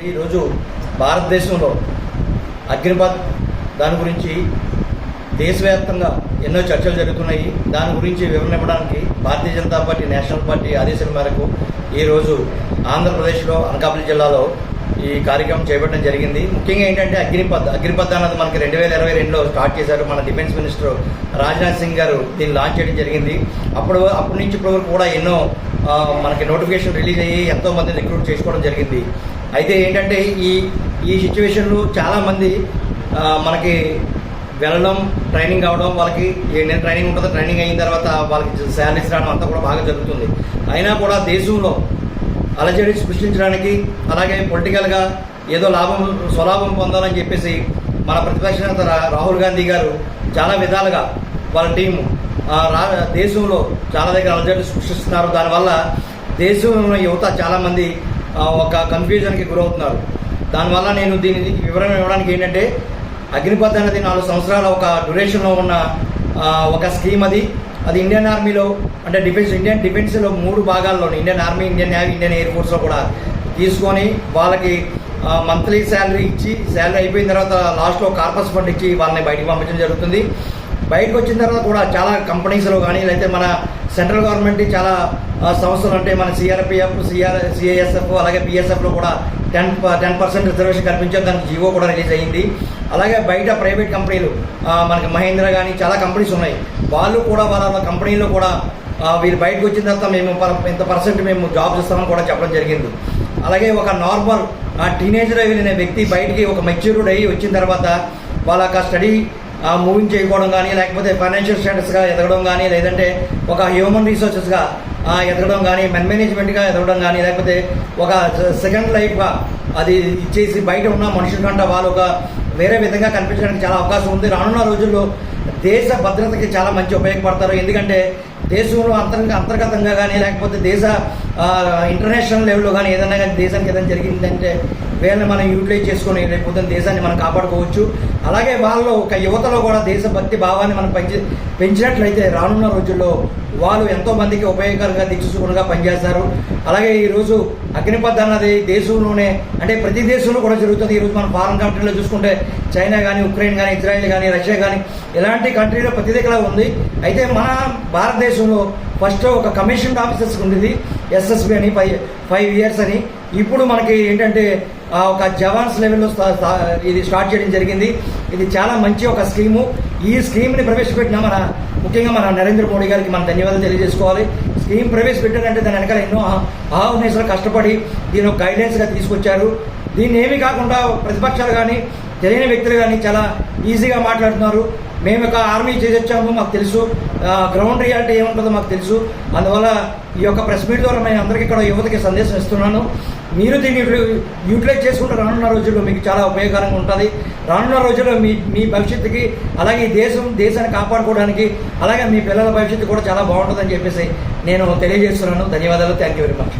ఈరోజు భారతదేశంలో అగ్నిపథ్ దాని గురించి దేశవ్యాప్తంగా ఎన్నో చర్చలు జరుగుతున్నాయి. దాని గురించి వివరణ ఇవ్వడానికి Bharatiya Janata party national party ఆదేశాల మేరకు ఈరోజు ఆంధ్రప్రదేశ్లో అనకాపల్లి జిల్లాలో ఈ కార్యక్రమం చేపట్టడం జరిగింది. ముఖ్యంగా ఏంటంటే అగ్నిపథ్ అగ్నిపథ్ అన్నది మనకి రెండు వేల ఇరవై రెండులో స్టార్ట్ చేశారు మన డిఫెన్స్ మినిస్టర్ రాజ్నాథ్ సింగ్ గారు. దీన్ని లాంచ్ చేయడం జరిగింది. అప్పుడు అప్పటి నుంచి ఇప్పటి వరకు కూడా ఎన్నో మనకి నోటిఫికేషన్ రిలీజ్ అయ్యి ఎంతో మంది రిక్రూట్ చేసుకోవడం జరిగింది. అయితే ఏంటంటే ఈ ఈ సిచ్యువేషన్లో చాలామంది మనకి వెళ్ళడం ట్రైనింగ్ అవడం వాళ్ళకి ఏంటంటే ట్రైనింగ్ ఉంటుందో ట్రైనింగ్ అయిన తర్వాత వాళ్ళకి శాలరీస్ రావడం అంతా కూడా బాగా జరుగుతుంది. అయినా కూడా దేశంలో అలజడి సృష్టించడానికి అలాగే పొలిటికల్గా ఏదో లాభం స్వలాభం పొందాలని చెప్పేసి మన ప్రతిపక్ష నేత రాహుల్ గాంధీ గారు చాలా విధాలుగా వాళ్ళ టీము రా దేశంలో చాలా దగ్గర అలజడి సృష్టిస్తున్నారు. దానివల్ల దేశంలో యువత చాలామంది ఒక కన్ఫ్యూజన్కి గురవుతున్నారు. దానివల్ల నేను దీని వివరణ ఇవ్వడానికి ఏంటంటే అగ్నిపథ్ అనేది నాలుగు సంవత్సరాల ఒక డ్యూరేషన్లో ఉన్న ఒక స్కీమ్ అది. అది ఇండియన్ ఆర్మీలో అంటే డిఫెన్స్ ఇండియన్ డిఫెన్స్లో మూడు భాగాల్లో Indian army Indian navy Indian air ఫోర్స్లో కూడా తీసుకొని వాళ్ళకి మంత్లీ శాలరీ ఇచ్చి శాలరీ అయిపోయిన తర్వాత లాస్ట్లో కార్పస్ ఫండ్ ఇచ్చి వాళ్ళని బయటికి పంపించడం జరుగుతుంది. బయటకు వచ్చిన తర్వాత కూడా చాలా కంపెనీస్లో కానీ లేకపోతే మన సెంట్రల్ గవర్నమెంట్ చాలా సంస్థలు అంటే మన సిఆర్పిఎఫ్ సిఆర్ సిఐఎస్ఎఫ్ అలాగే బిఎస్ఎఫ్లో కూడా టెన్ టెన్ పర్సెంట్ రిజర్వేషన్ కల్పించారు. దానికి జీవో కూడా రిలీజ్ అయ్యింది అలాగే బయట ప్రైవేట్ కంపెనీలు మనకి మహేంద్ర కానీ చాలా కంపెనీస్ ఉన్నాయి. వాళ్ళు కూడా వాళ్ళ కంపెనీలో కూడా వీరు వీళ్ళు బయటకు వచ్చిన తర్వాత మేము ఇంత పర్సెంట్ మేము జాబ్స్ ఇస్తామని కూడా చెప్పడం జరిగింది. అలాగే ఒక నార్మల్ టీనేజర్ వెళ్ళిన వ్యక్తి బయటికి ఒక మెచ్యూర్డ్ అయ్యి వచ్చిన తర్వాత వాళ్ళ యొక్క స్టడీ మూవింగ్ చేయకపోవడం కానీ లేకపోతే ఫైనాన్షియల్ స్టేటస్గా ఎదగడం కానీ లేదంటే ఒక హ్యూమన్ రిసోర్సెస్గా ఎదగడం కానీ మెన్ మేనేజ్మెంట్గా ఎదగడం కానీ లేకపోతే ఒక సెకండ్ లైఫ్గా అది ఇచ్చేసి బయట ఉన్న మనుషుల కంటే వాళ్ళు ఒక వేరే విధంగా కనిపించడానికి చాలా అవకాశం ఉంది. రానున్న రోజుల్లో దేశ భద్రతకి చాలా మంచి ఉపయోగపడతారు. ఎందుకంటే దేశంలో అంతర్గ అంతర్గతంగా కానీ లేకపోతే దేశ ఇంటర్నేషనల్ లెవెల్లో కానీ ఏదైనా కానీ దేశానికి ఏదైనా జరిగిందంటే వీళ్ళని మనం యూటిలైజ్ చేసుకొని లేకపోతే దేశాన్ని మనం కాపాడుకోవచ్చు. అలాగే వాళ్ళు ఒక యువతలో కూడా దేశభక్తి భావాన్ని మనం పెంచి పెంచినట్లయితే రానున్న రోజుల్లో వాళ్ళు ఎంతోమందికి ఉపయోగకరంగా దిక్సూచుకులుగా పనిచేస్తారు. అలాగే ఈరోజు అగ్నిపథ్ అన్నది దేశంలోనే అంటే ప్రతి దేశంలో కూడా జరుగుతుంది. ఈరోజు మనం ఫారెన్ కంట్రీలో చూసుకుంటే చైనా కానీ ఉక్రెయిన్ కానీ ఇజ్రాయెల్ కానీ రష్యా కానీ ఇలాంటి కంట్రీలో ప్రతి దగ్గర ఉంది. అయితే మన భారతదేశంలో ఫస్ట్ ఒక కమిషన్ ఆఫీసర్స్ ఉండేది ఎస్ఎస్బి అని ఫైవ్ ఫైవ్ ఇయర్స్ అని. ఇప్పుడు మనకి ఏంటంటే ఒక జవాన్స్ లెవెల్లో ఇది స్టార్ట్ చేయడం జరిగింది. ఇది చాలా మంచి ఒక స్కీము. ఈ స్కీమ్ని ప్రవేశపెట్టిన మన ముఖ్యంగా మన నరేంద్ర మోడీ గారికి మన ధన్యవాదాలు తెలియజేసుకోవాలి. స్కీమ్ ప్రవేశపెట్టారంటే దాని వెనకాల ఎన్నో ఆహ్వానేశ్వరు కష్టపడి దీని ఒక గైడెన్స్గా తీసుకొచ్చారు. దీన్ని ఏమీ కాకుండా ప్రతిపక్షాలు కానీ తెలియని వ్యక్తులు కానీ చాలా ఈజీగా మాట్లాడుతున్నారు. మేము ఒక ఆర్మీ చేసి వచ్చాము మాకు తెలుసు. గ్రౌండ్ రియాలిటీ ఏముంటుందో మాకు తెలుసు. అందువల్ల ఈ యొక్క ప్రెస్ మీట్ ద్వారా నేను అందరికీ ఇక్కడ యువతకి సందేశం ఇస్తున్నాను. మీరు దీన్ని యూటిలైజ్ చేసుకుంటే రానున్న రోజుల్లో మీకు చాలా ఉపయోగకరంగా ఉంటుంది. రానున్న రోజుల్లో మీ మీ భవిష్యత్తుకి అలాగే ఈ దేశం దేశాన్ని కాపాడుకోవడానికి అలాగే మీ పిల్లల భవిష్యత్తు కూడా చాలా బాగుంటుందని చెప్పేసి నేను తెలియజేస్తున్నాను. ధన్యవాదాలు. Thank you very much